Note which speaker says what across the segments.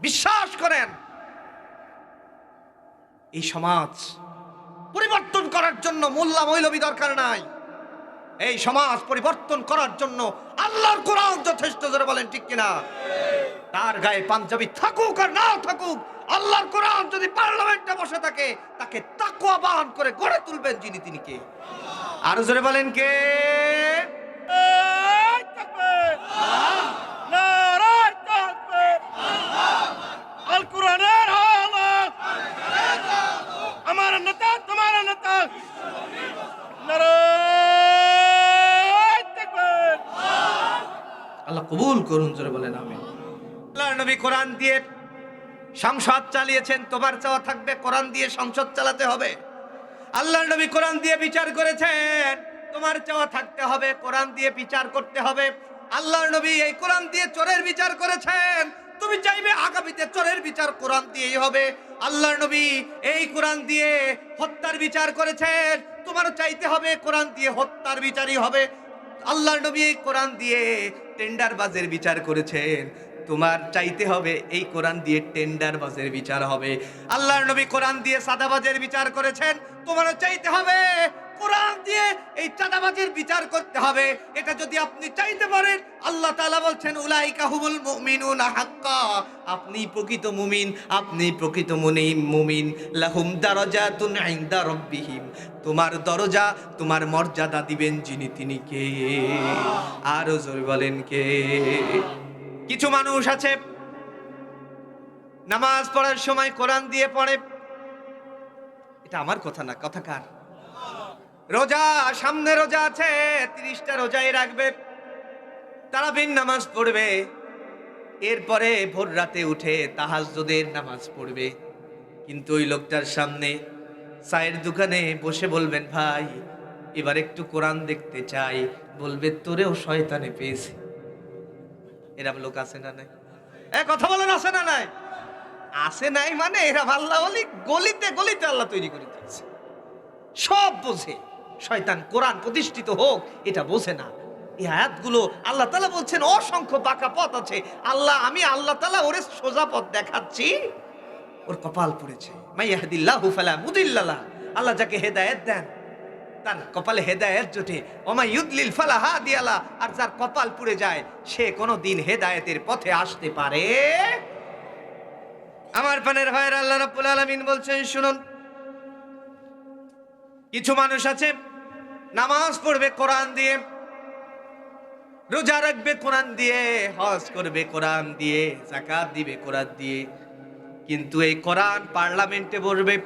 Speaker 1: বিশ্বাস করেন। এই সমাজ পরিবর্তন করার জন্য মোল্লা মৌলবী দরকার নাই। এই সমাজ পরিবর্তন করার জন্য আল্লাহর কোরআন যথেষ্ট ধরে বলেন ঠিক কিনা? তার গায়ে পাঞ্জাবি থাকুক আর না থাকুক আল্লাহর কোরআন যদি পার্লামেন্টে বসে থাকে তাকে তাকুয়া বাহন করে গড়ে তুলবেন যিনি তিনি কে? আরও জোরে বলেন কে
Speaker 2: নারায় তাকবীর নারায় তাকবীর আল কোরআনের হালত আমার নেতা তোমার নেতা নারায় তাকবীর
Speaker 1: আল্লাহ কবুল করুন, জোরে বলেন আল্লাহর নবী কোরআন দিয়ে সংসদ চালিয়েছেন, তোমার চাওয়া থাকবে, কোরআন দিয়ে সংসদ চালাতে হবে। আল্লাহর নবী কোরআন দিয়ে বিচার করেছেন, তোমার চাওয়া থাকতে হবে, কোরআন দিয়ে বিচার করতে হবে। আল্লাহর নবী এই কোরআন দিয়ে চোরের বিচার করেছেন, তুমি চাইবে আগামীতে চোরের বিচার কোরআন দিয়েই হবে। আল্লাহর নবী এই কোরআন দিয়ে হত্যার বিচার করেছেন, তোমারও চাইতে হবে, কোরআন দিয়ে হত্যার বিচারই হবে। আল্লাহর নবী এই কোরআন দিয়ে টেন্ডার বাজের বিচার করেছেন। তোমার চাইতে হবে এই কোরআন দিয়ে টেন্ডার বাজের বিচার হবে। আল্লাহর নবী কোরআন দিয়ে সাদাবাজের বিচার করেছেন, তোমারও চাইতে হবে কোরআন দিয়ে এই চাঁদাবাজের বিচার করতে হবে। এটা যদি আপনি চাইতে পারেন, আল্লাহ তাআলা বলছেন, উলাইকা হুমুল মুমিনুনা হাক্কা। আপনি প্রকৃত মুমিন, আপনি প্রকৃত মুনি, মুমিন। লাহুম দারাজাতুন ইনদা রাব্বিহিম। তোমার দরজা, তোমার মর্যাদা দিবেন যিনি, তিনি কে? আরও জোরে বলেন কে? কিছু মানুষ আছে, নামাজ পড়ার সময় কোরআন দিয়ে পড়ে। এটা আমার কথা না, কথা কার? রোজা, সামনে রোজা আছে, তিরিশটা রোজাই রাখবে। তারা বিন নামাজ পড়বে। এরপরে ভোর রাতে উঠে তাহাজ্জুদের নামাজ পড়বে। কিন্তু ওই লোকটার সামনে চায়ের দোকানে বসে বলবেন, ভাই, এবার একটু কোরআন দেখতে চাই। বলবে, তোরেও শয়তানে পেয়েছে। এরম লোক আছে না নাই? এ, কথা বলেন, আছে না নাই? আছে নাই মানে এরা আল্লাহ গলিতে গলিতে আল্লাহ তৈরি করে দিয়েছে। সব বোঝে। শয়তান কোরআন প্রতিষ্ঠিত হোক, এটা বোঝে না। এই আয়াতগুলো আল্লাহ তালা বলছেন, অসংখ্য বাঁকা পথ আছে। আল্লাহ, আমি আল্লাহ তালা ওরে সোজা পথ দেখাচ্ছি। ওর কপাল পড়েছে। মাইয়াহদিল্লাহু ফালা মুদিল্লাহ আল্লাহ যাকে হেদায়েত দেন, তার কপালে হেদায়েত জোটে। ওমা ইউদলিল ফালা হাদিয়ালা। আর যার কপাল পুড়ে যায়, সে কোনো দিন হেদায়েতের পথে আসতে পারে। আমার পানের ভাইয়ের, আল্লাহ রাব্বুল আলামিন বলছেন, শুনুন। কিছু মানুষ আছে নামাজ পড়বে, কোরআন দিয়ে। রোজা রাখবে, কোরআন দিয়ে। হজ করবে, কোরআন দিয়ে। জাকাত দিবে, কোরআন দিয়ে। কিন্তু এই কোরআন পার্লামেন্টে বসবে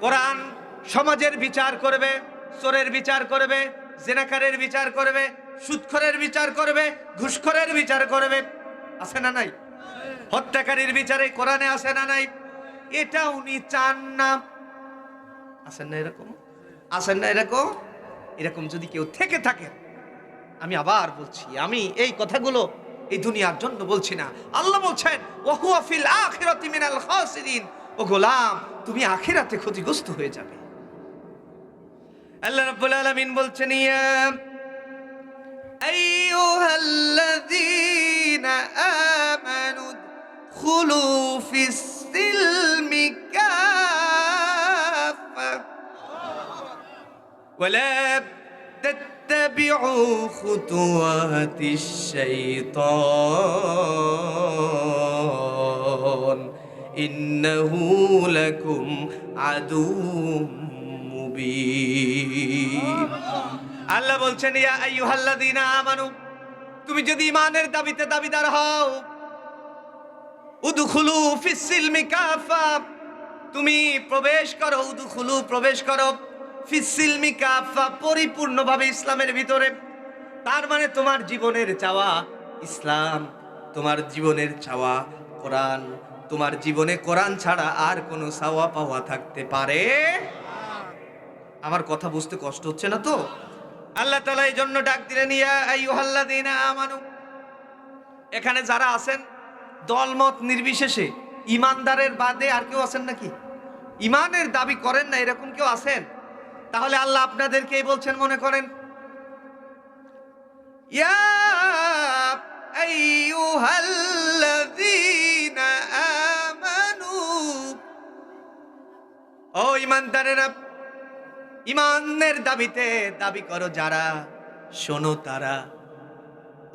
Speaker 1: কোরআন সমাজের বিচার করবে, চোরের বিচার করবে, জেনাকারের বিচার করবে, সুৎখরের বিচার করবে, ঘুষখরের বিচার করবে। আছে না নাই? হত্যাকারীর বিচারে কোরআনে আছে না নাই? এটা উনি চান না। আছেন না এরকম? আছেন না এরকম? এরকম যদি কেউ থেকে থাকে, আমি আবার বলছি, আমি এই কথাগুলো এই দুনিয়ার জন্য বলছি না। আল্লাহ বলছেন, ওহুয়া ফিল আখিরাতি মিনাল খাসিরিন। ও গোলাম, তুমি আখিরাতে ক্ষতিগ্রস্ত হয়ে যাবে। আল্লাহ রাব্বুল আলামিন বলছেন, ইয়া আইয়ুহাল্লাযীনা আমানু খুলু ফিস ولا تتبعوا خطوات الشيطان إنه لكم عدو মুবিন আল্লাহ বলছেন ইয়া আইয়ুহাল্লাযীনা আমানু তুমি যদি ইমানের দাবিতে দাবিদার হও উদখুলু ফিস সিলমি কাফা তুমি প্রবেশ করো উদখুলু প্রবেশ করো পরিপূর্ণভাবে ইসলামের ভিতরে। তার মানে তোমার জীবনের চাওয়া ইসলাম, তোমার জীবনের চাওয়া কোরআন, তোমার জীবনে কোরআন ছাড়া আর কোনো চাওয়া পাওয়া থাকতে পারে? আমার কথা বুঝতে কষ্ট হচ্ছে না তো? আল্লাহ তালা এই জন্য ডাক দিলেন, ইয়া আমানু। এখানে যারা আছেন, দলমত নির্বিশেষে, ইমানদারের বাদে আর কেউ আছেন নাকি? ইমানের দাবি করেন না, এরকম কেউ আছেন? তাহলে আল্লাহ আপনাদেরকেই বলছেন, মনে করেন ও ইমানদারেরা ইমানের দাবিতে দাবি করো, যারা শোনো তারা,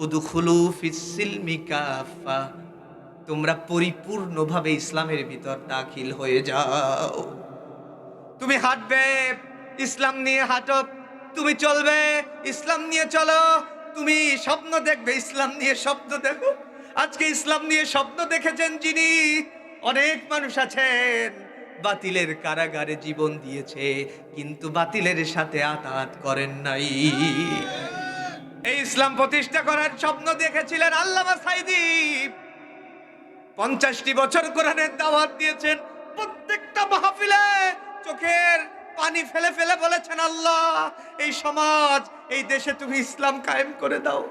Speaker 1: উদুখুলু ফিসিল মিকাফা তোমরা পরিপূর্ণভাবে ইসলামের ভিতর দাখিল হয়ে যাও। তুমি হাঁটবে ইসলাম নিয়ে হাঁটো, তুমি চলবে, ইসলাম নিয়ে চলো, তুমি স্বপ্ন দেখবে, ইসলাম নিয়ে স্বপ্ন দেখো। আজকে ইসলাম নিয়ে স্বপ্ন দেখেছেন যিনি, অনেক মানুষ আছেন, বাতিলের কারাগারে জীবন দিয়েছে, কিন্তু বাতিলের সাথে আতাত করেন নাই। এই ইসলাম প্রতিষ্ঠা করার স্বপ্ন দেখেছিলেন আল্লামা সাইদি। পঞ্চাশটি বছর কোরআনের দাওয়াত দিয়েছেন প্রত্যেকটা মাহফিলে চোখের পানি ফেলে ফেলে বলেছেন আল্লাহ এই সমাজ এই দেশে তুমি ইসলাম কায়েম করে দাও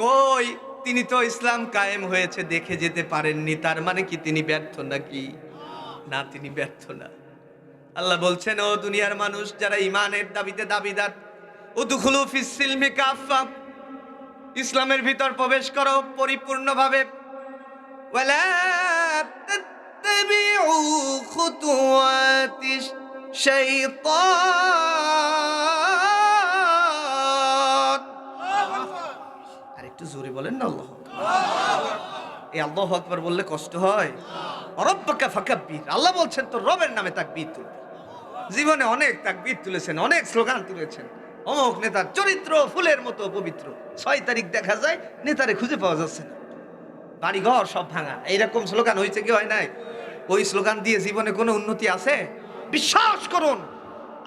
Speaker 1: কই তিনি তো ইসলাম কায়েম হয়েছে দেখে যেতে পারেননি তার মানে কি তিনি ব্যর্থ নাকি না তিনি ব্যর্থ না আল্লাহ বলছেন ও দুনিয়ার মানুষ যারা ইমানের দাবিতে দাবিদার উদুখুলু ফিসিলমি কাফা ইসলামের ভিতর প্রবেশ করো পরিপূর্ণভাবে ولا تتبعوا خطوات الشيطان আর একটু জোরে বলেন না, আল্লাহ এই আল্লাহ আকবার বললে কষ্ট হয়। অরব্বাকা ফাকাব্বির। আল্লাহ বলছেন তো রবের নামে তাকবীর তুলবে। জীবনে অনেক তাকবীর তুলেছেন, অনেক স্লোগান তুলেছেন। অমুক নেতার চরিত্র ফুলের মতো পবিত্র। ছয় তারিখ দেখা যায়, নেতারে খুঁজে পাওয়া যাচ্ছে না। বাড়িঘর সব ভাঙা। এইরকম স্লোগান হয়েছে কি হয় নাই? ওই স্লোগান দিয়ে জীবনে কোনো উন্নতি আছে? বিশ্বাস করুন,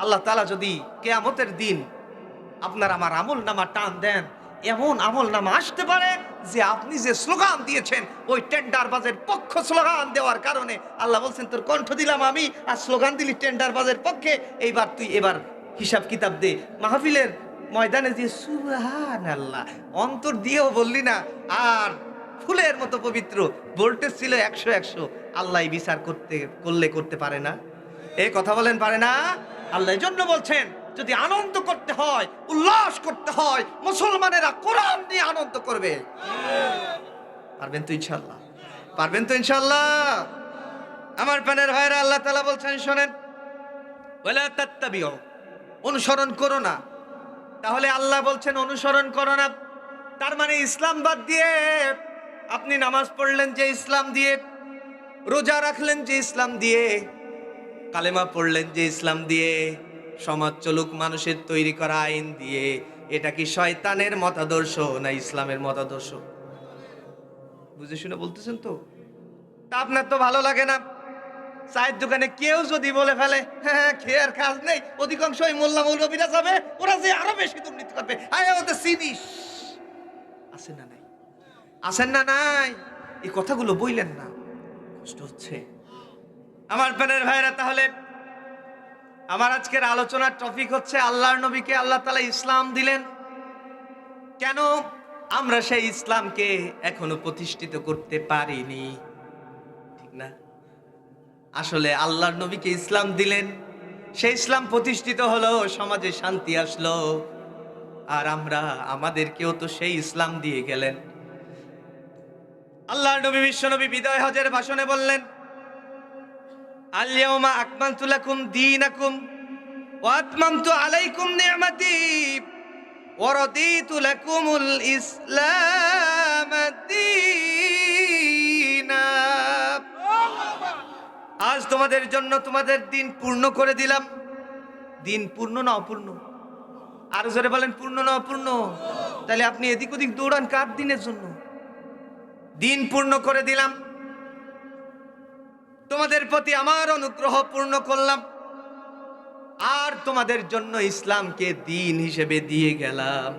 Speaker 1: আল্লাহ তালা যদি কেয়ামতের দিন আপনার আমার আমল নামা টান দেন, এমন আমল নামা আসতে পারে যে আপনি যে স্লোগান দিয়েছেন, ওই টেন্ডার বাজের পক্ষ স্লোগান দেওয়ার কারণে আল্লাহ বলছেন, তোর কণ্ঠ দিলাম আমি, আর স্লোগান দিলি টেন্ডার বাজের পক্ষে। এইবার তুই এবার হিসাব কিতাব দে। মাহফিলের ময়দানে দিয়ে সুহান আল্লাহ অন্তর দিয়েও বললি না, আর ফুলের মতো পবিত্র, ভোল্টেজ ছিল একশো একশো, আল্লাহ বিচার করতে, করলে করতে পারে না। এ কথা বলেন পারে না? আল্লাহ জন্য বলছেন, যদি আনন্দ করতে হয়, উল্লাস করতে হয়, মুসলমানেরা কোরআন নিয়ে আনন্দ করবে। পারবেন তো ইনশাল্লাহ পারবেন তো ইনশাল্লাহ আমার প্যানের ভাইরা আল্লাহ তালা বলছেন, শোনেন অনুসরণ করো না। তাহলে আল্লাহ বলছেন, অনুসরণ করো না। তার মানে ইসলাম বাদ দিয়ে আপনি নামাজ পড়লেন যে ইসলাম দিয়ে, রোজা রাখলেন যে ইসলাম দিয়ে কালেমা পড়লেন যে ইসলাম দিয়ে, সমাজ চলুক, মানুষের তৈরি করা আইন দিয়ে, এটা কি শয়তানের মতাদর্শ না ইসলামের মতাদর্শ? বুঝে শুনে বলতেছেন তো? তা আপনার তো ভালো লাগে না। চায়ের দোকানে কেউ যদি বলে ফেলে হ্যাঁ খেয়ে আর কাজ নেই। অধিকাংশ ওই মোল্লা মৌলবীরা যাবে, ওরা যে আরও বেশি দুর্নীতি করবে। আয় ওদের চিনিস আছে না নাই? আছেন না নাই? এই কথাগুলো বইলেন না। কষ্ট হচ্ছে। আমার প্যানের ভাইরা, তাহলে আমার আজকের আলোচনার টপিক হচ্ছে আল্লাহর নবীকে আল্লাহ তালা ইসলাম দিলেন। কেন আমরা সেই ইসলামকে এখনও প্রতিষ্ঠিত করতে পারিনি? ঠিক না? আসলে আল্লাহর নবীকে ইসলাম দিলেন। সেই ইসলাম প্রতিষ্ঠিত হলো, সমাজে শান্তি আসলো। আর আমরা, আমাদেরকেও তো সেই ইসলাম দিয়ে গেলেন। আল্লাহর নবী, বিশ্বনবী বিদায় হজের ভাষণে বললেন আলিয়াউমা আকমালতু লাকুম দীনাকুম ওয়া আতমামতু আলাইকুম নি'মাতি ওয়া রাদিতু লাকুমুল ইসলাম দীনা। আজ তোমাদের জন্য তোমাদের দিন পূর্ণ করে দিলাম। দিন পূর্ণ না অপূর্ণ? আরও জোরে বলেন, পূর্ণ না অপূর্ণ? তাহলে আপনি এদিক ওদিক দৌড়ান কার দিনের জন্য? দিন পূর্ণ করে দিলাম। তোমাদের প্রতি আমার অনুগ্রহ পূর্ণ করলাম। আর তোমাদের জন্য ইসলামকে দিন হিসেবে দিয়ে গেলাম।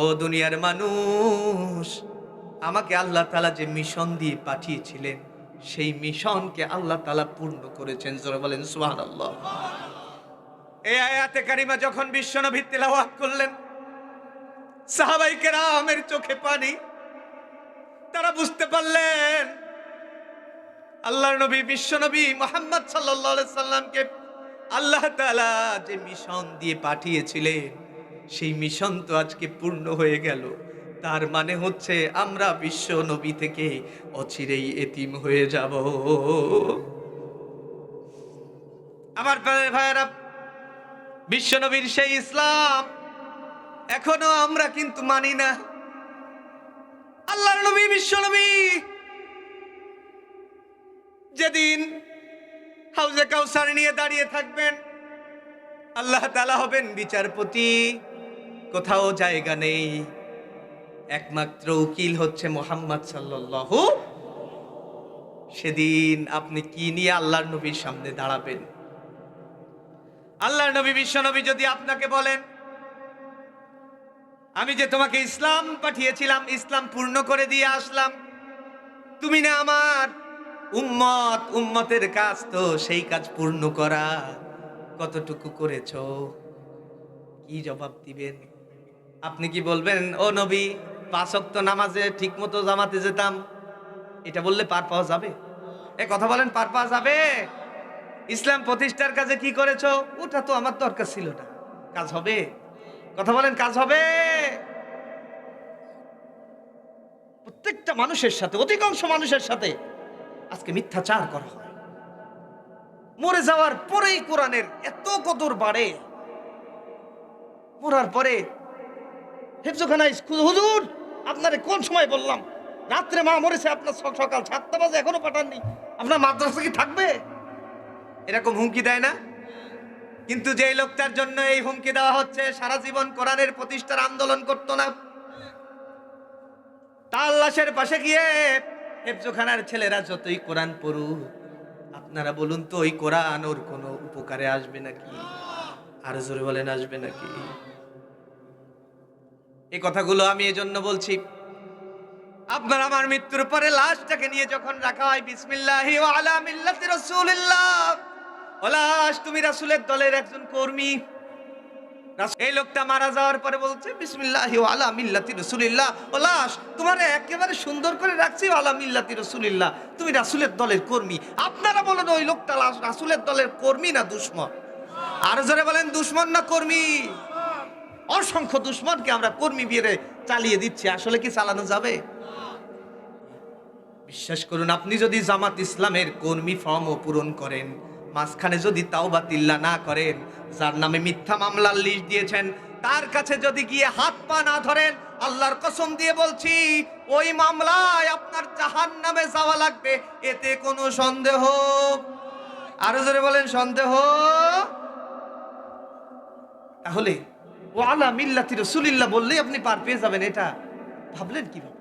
Speaker 1: ও দুনিয়ার মানুষ, আমাকে আল্লাহ তালা যে মিশন দিয়ে পাঠিয়েছিলেন, সেই মিশনকে আল্লাহ তালা পূর্ণ করেছেন। জোরে বলেন সুহান আল্লাহ এই আয়াতে কারিমা যখন বিশ্বনবী তেলাওয়াত করলেন, সাহাবাই কেরামের চোখে পানি, তারা বুঝতে পারলেন আল্লাহর নবী বিশ্বনবী মোহাম্মদ সাল্লাল্লাহু সাল্লামকে আল্লাহ তাআলা যে মিশন দিয়ে পাঠিয়েছিলেন, সেই মিশন তো আজকে পূর্ণ হয়ে গেল। তার মানে হচ্ছে আমরা বিশ্ব নবী থেকে অচিরেই এতিম হয়ে যাব। আমার ভাইয়েরা বিশ্বনবীর সেই ইসলাম এখনও আমরা কিন্তু মানি না। আল্লাহর নবী বিশ্বনবী যেদিন হাউজে কাউসার নিয়ে দাঁড়িয়ে থাকবেন, আল্লাহ তালা হবেন বিচারপতি। কোথাও জায়গা নেই। একমাত্র উকিল হচ্ছে মোহাম্মদ সাল্লাল্লাহু সেদিন আপনি কি নিয়ে আল্লাহর নবীর সামনে দাঁড়াবেন? আল্লাহর নবী বিশ্বনবী যদি আপনাকে বলেন, আমি যে তোমাকে ইসলাম পাঠিয়েছিলাম, ইসলাম পূর্ণ করে দিয়ে আসলাম, তুমি না আমার উম্মত, উম্মতের কাজ তো সেই কাজ পূর্ণ করা। কতটুকু করেছ? কি জবাব দিবেন? আপনি কি বলবেন, ও নবী পাঁচক্ত নামাজে ঠিক মতো জামাতে যেতাম। এটা বললে পার পাওয়া যাবে? এ কথা বলেন, পার পাওয়া যাবে? ইসলাম প্রতিষ্ঠার কাজে কি করেছ? ওটা তো আমার দরকার ছিল না। কাজ হবে? কথা বলেন, কাজ হবে? প্রত্যেকটা মানুষের সাথে, অধিকাংশ মানুষের সাথে আজকে মিথ্যাচার করা হয়। মরে যাওয়ার পরেই কোরআনের এত কদর বাড়ে। মরার পরে হেফজোখানায় হুজুর, আপনারে কোন সময় বললাম? রাত্রে মা মরেছে, আপনার সকাল সাতটা বাজে, এখনও পাঠাননি। আপনার মাদ্রাসা কি থাকবে? এরকম হুমকি দেয় না। কিন্তু যে লোকটার জন্য এই হুমকি দেওয়া হচ্ছে, সারা জীবন কোরআনের প্রতিষ্ঠার আন্দোলন করতো না। তার লাশের পাশে গিয়ে হেফজোখানার ছেলেরা যতই কোরআন পড়ুক, আপনারা বলুন তো, ওই কোরআন ওর কোনো উপকারে আসবে নাকি? আর জোরে বলেন, আসবে নাকি? এই কথাগুলো আমি এজন্য বলছি, আপনার আমার মৃত্যুর পরে লাশটাকে নিয়ে যখন রাখা হয়, বিসমিল্লাহি ওয়া আলা মিল্লাতি রাসূলিল্লাহ ও লাশ তুমি রাসূলের দলের একজন কর্মী। এই লোকটা মারা যাওয়ার পরে বলছে, বিসমিল্লাহি আলা মিল্লাতি রাসূলিল্লাহ। ও লাশ, তোমারে একেবারে সুন্দর করে রাখছি আলা মিল্লাতি রাসূলিল্লাহ। তুমি রাসূলের দলের কর্মী। আপনারা বলেন ওই লোকটা লাশ- রাসূলের দলের কর্মী না দুশমন? আর জোরে বলেন, দুশমন না কর্মী? অসংখ্য দুশ্মনকে আমরা কর্মী বিয়ে চালিয়ে দিচ্ছি। আসলে কি চালানো যাবে? বিশ্বাস করুন, আপনি যদি জামাত ইসলামের কর্মী ফর্মও পূরণ করেন মাঝখানে যদি তাও বাতিল্লা না করেন, যার নামে মিথ্যা মামলার লিস্ট দিয়েছেন, তার কাছে যদি গিয়ে হাত পা না ধরেন, আল্লাহর কসম দিয়ে বলছি, ওই মামলায় আপনার জাহান নামে যাওয়া লাগবে, এতে কোনো সন্দেহ? আরও জোরে বলেন, সন্দেহ? তাহলে ও আলা মিল্লাতি রসুলিল্লাহ বললেই আপনি পার পেয়ে যাবেন এটা। ভাবলেন কীভাবে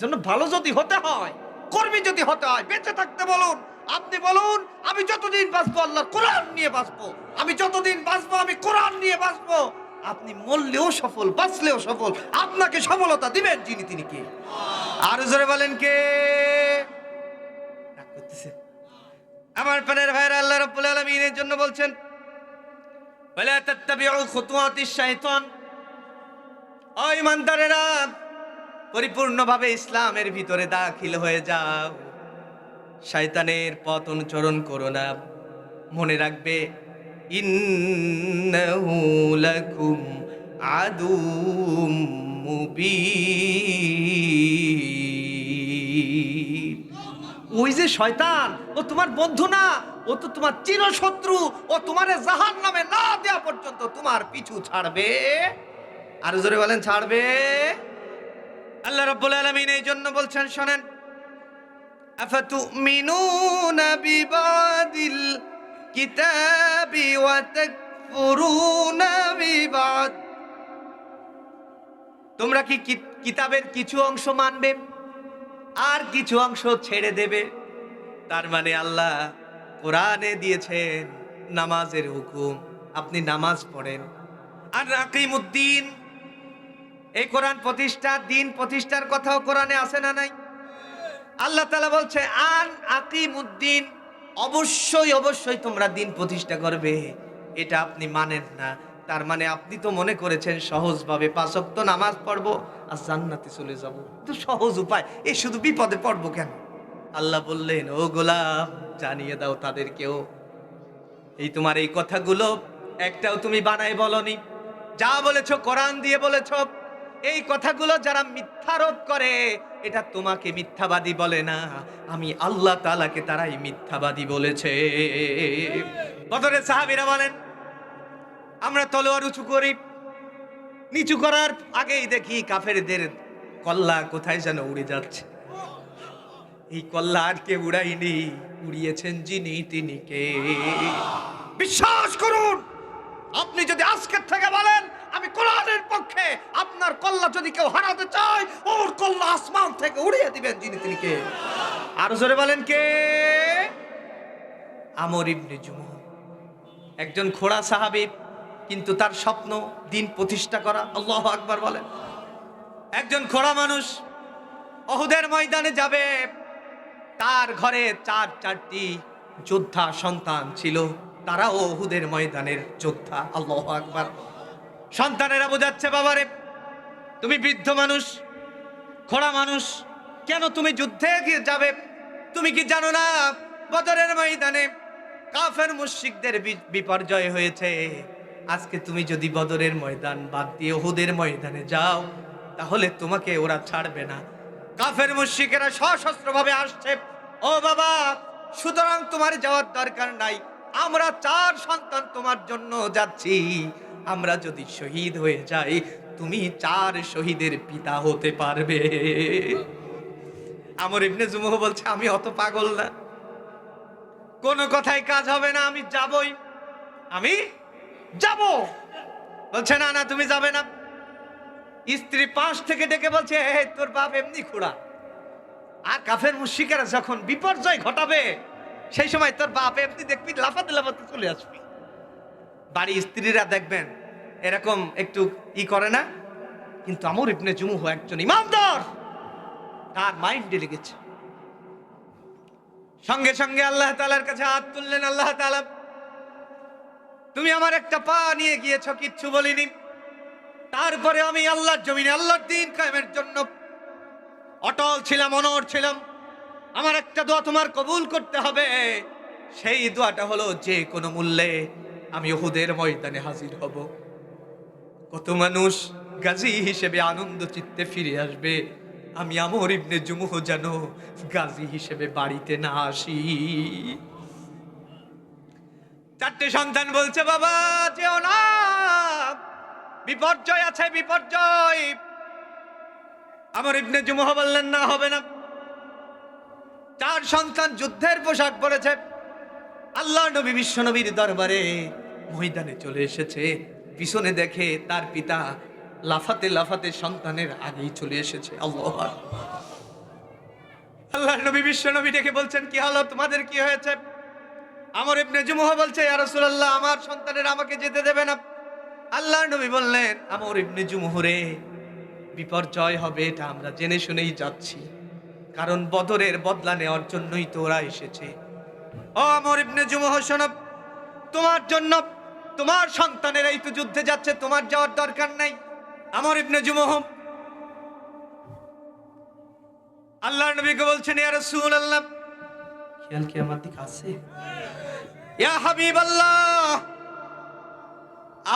Speaker 1: জন্য ভালো যদি হতে হয়, কর্মী যদি হতে হয়, বেঁচে থাকতে বলুন। আপনি বলুন, আমি যতদিন বাঁচবো, আল্লাহর কোরআন নিয়ে বাঁচবো। আমি যতদিন বাঁচবো, আমি কোরআন নিয়ে বাঁচবো। আপনি মরলেও সফল, বাঁচলেও সফল। আপনাকে সফলতা দিবেন যিনি, তিনি কে? আর জোরে বলেন কে? আমার প্রাণের ভাইরা আল্লাহ রাব্বুল আলামিনের জন্য বলছেন, ওয়ালা তাত্তাবিউ খুতুওয়াতিশ শাইতান। ও ইমানদারেরা, পরিপূর্ণভাবে ইসলামের ভিতরে দাখিল হয়ে যাও। শয়তানের পথ অনুচরণ করো না। মনে রাখবে, ইন্নাহু লাকুম আদুম ওই যে শয়তান, ও তোমার বন্ধু না, ও তো তোমার চিরশত্রু, ও তোমার জাহান নামে না দেওয়া পর্যন্ত তোমার পিছু ছাড়বে। আর জোরে বলেন, ছাড়বে। আল্লাহ রাব্বুল আলামিন এই জন্য বলছেন, শোনেন বিবাদিল কিতাবি ওয়া তাকফুরুনা বিবাদ তোমরা কি কিতাবের কিছু অংশ মানবে? আর কিছু অংশ ছেড়ে দেবে? তার মানে আল্লাহ কোরআনে দিয়েছেন নামাজের হুকুম। আপনি নামাজ পড়েন। আর রাকিমুদ্দিন এই কোরআন প্রতিষ্ঠা, দিন প্রতিষ্ঠার কথাও কোরআনে আছে না নাই? আল্লাহ তালা বলছে আন আকিমুদ্দিন অবশ্যই অবশ্যই তোমরা দিন প্রতিষ্ঠা করবে। এটা আপনি মানেন না। তার মানে আপনি তো মনে করেছেন সহজভাবে পাঁচক্ত নামাজ পড়ব আর জান্নাতে চলে যাব। তো সহজ উপায়। এই শুধু বিপদে পড়ব কেন? আল্লাহ বললেন, ও গোলাম, জানিয়ে দাও তাদেরকেও। এই তোমার এই কথাগুলো একটাও তুমি বানাই বলনি। যা বলেছ, কোরআন দিয়ে বলেছ। এই কথাগুলো যারা মিথ্যারোপ করে এটা তোমাকে মিথ্যাবাদী বলে না। আমি আল্লাহ তালাকে তারাই মিথ্যাবাদী বলেছে। বদরের সাহাবীরা বলেন, আমরা তলোয়ার উঁচু করি, নিচু করার আগেই দেখি কাফেরদের কল্লা কোথায় যেন উড়ে যাচ্ছে। এই কল্লা আর কে উড়াইনি উড়িয়েছেন যিনি তিনি কে বিশ্বাস করুন, আপনি যদি আজকের থেকে বলেন আমি কোরআনের পক্ষে আপনার কল্লা যদি কেউ হারাতে চায়, ওর কল্লা আসমান থেকে উড়িয়ে দিবেন যিনি তিনি কে? আরও জোরে বলেন কে? আমর ইবনে জুমহ একজন খোড়া সাহাবী, কিন্তু তার স্বপ্ন দিন প্রতিষ্ঠা করা। আল্লাহ আকবার বলেন। একজন খোড়া মানুষ অহুদের ময়দানে যাবে। তার ঘরে চার, চারটি যোদ্ধা সন্তান ছিল। তারাও অহুদের ময়দানের যোদ্ধা। আল্লাহ আকবার। সন্তানেরা বোঝাচ্ছে, বাবারে, তুমি বৃদ্ধ মানুষ, খোড়া মানুষ, কেন তুমি যুদ্ধে যাবে? তুমি কি জানো না, বদরের ময়দানে কাফের মুশরিকদের বি- বিপর্যয় হয়েছে। আজকে তুমি যদি বদরের ময়দান বাদ দিয়ে ওহুদের ময়দানে যাও, তাহলে তোমাকে ওরা ছাড়বে না। কাফের মুশরিকেরা সশস্ত্রভাবে আসছে, ও বাবা, সুতরাং তোমার যাওয়ার দরকার নাই, আমরা চার সন্তান তোমার জন্য যাচ্ছি। আমরা যদি শহীদ হয়ে যাই, তুমি চার শহীদের পিতা হতে পারবে। আমর ইবনে জুমহ বলছে, আমি অত পাগল না। কোনো কথাই কাজ হবে না, আমি যাবই। আমি যাব। বলছে, না না, তুমি যাবে না। স্ত্রী পাশ থেকে ডেকে বলছে হে তোর বাপ এমনি খুড়া। আর কাফের মুশিকেরা যখন বিপর্যয় ঘটাবে, সেই সময় তোর বাপ এমনি দেখবি লাফাতে লাফাতে চলে আসবি। বাড়ি স্ত্রীরা দেখবেন, এরকম একটু ই করে না? কিন্তু আমর ইবনে জুমুহ একজন ইমানদার তার মাইন্ড মাইন্ডে লেগেছে। সঙ্গে সঙ্গে আল্লাহ তালার কাছে হাত তুললেন, আল্লাহ তালা তুমি আমার একটা পা নিয়ে গিয়েছ, কিচ্ছু বলিনি। তারপরে আমি আল্লাহর জমিনে আল্লাহর দিন কায়েমের জন্য অটল ছিলাম অনর ছিলাম। আমার একটা দোয়া তোমার কবুল করতে হবে। সেই দোয়াটা হলো যে কোনো মূল্যে আমি ওহুদের ময়দানে হাজির হব। কত মানুষ গাজী হিসেবে আনন্দ চিত্তে ফিরে আসবে। আমি আমর ইবনে জুমুহ যেন গাজী হিসেবে বাড়িতে না আসি। চারটে সন্তান বলছে, বাবা, যেও না। বিপর্যয় আছে, বিপর্যয়। আমার ইবনে জুমুহ বললেন, না, হবে না। চার সন্তান যুদ্ধের পোশাক পরেছে। আল্লাহ নবী, বিশ্ব নবীর দরবারে ময়দানে চলে এসেছে। পিছনে দেখে তার পিতা লাফাতে লাফাতে সন্তানের আগেই চলে এসেছে। আল্লাহ আল্লাহ নবী বিশ্ব নবী ডেকে বলছেন, কি হলো তোমাদের কি হয়েছে? আমার ইবনে জুমুহ বলছে, ইয়া আমার সন্তানের আমাকে যেতে দেবে না। আল্লাহ নবী বললেন, আমার ইবনে জুমুহরে বিপর্যয় হবে, এটা আমরা জেনে শুনেই যাচ্ছি। কারণ বদরের বদলা নেওয়ার জন্যই তো ওরা এসেছে। ও আমার ইবনে জুমুহ শোনো, তোমার জন্য তোমার সন্তানের এই তো যুদ্ধে যাচ্ছে তোমার যাওয়ার দরকার নাই। আমার ইবনে জুমুহ আল্লাহ নবীকে বলছেন ইয়া রাসূলুল্লাহ খেয়াল কি আমার দিকে আছে? ইয়া হাবিবাল্লাহ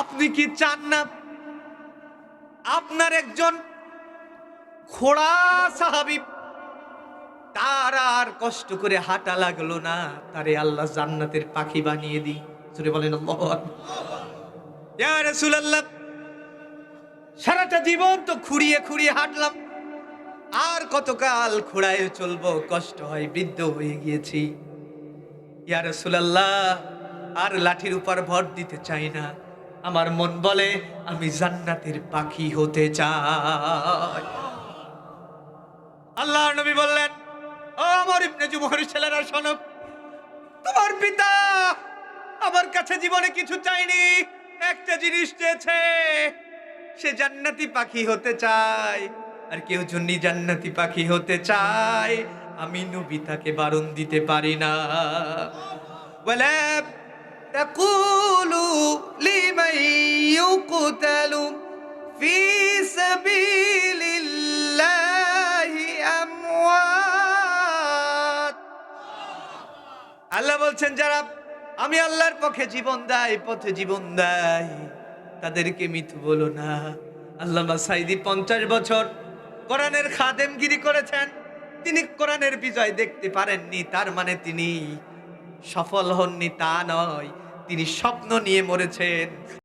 Speaker 1: আপনি কি চান না আপনার একজন খোড়া সাহাবি তার আর কষ্ট করে হাঁটা লাগল না? তারে আল্লাহ জান্নাতের পাখি বানিয়ে দিই। জোরে বলেন সারাটা জীবন তো খুঁড়িয়ে খুঁড়িয়ে হাঁটলাম। আর কতকাল খোড়ায় চলবো, কষ্ট হয়, বৃদ্ধ হয়ে গিয়েছি। ইয়া রাসূলুল্লাহ, আর লাঠির উপর ভর দিতে চাই না। আমার মন বলে, আমি জান্নাতের পাখি হতে চাই। আল্লাহ নবী বললেন, ও আমার ইবনে জুমহর ছেলেরা, শোনো। তোমার পিতা আমার কাছে জীবনে কিছু চাইনি একটা জিনিস চেয়েছে সে জান্নাতি পাখি হতে চায় আর কেউ জন্যি জান্নাতি পাখি হতে চায় আমি নবী তাকে বারণ দিতে পারি না ولا تقولوا لمن يقتل في سبيل الله أموات আল্লাহ বলছেন যারা আমি আল্লাহর পক্ষে জীবন দেয়, পথে জীবন দেয়। তাদেরকে মিথু বলো না। আল্লাহ সাইদি পঞ্চাশ বছর কোরআনের খাদেমগিরি করেছেন। তিনি কোরআনের বিজয় দেখতে পারেননি, তার মানে তিনি সফল হননি তা নয়। তিনি স্বপ্ন নিয়ে মরেছেন।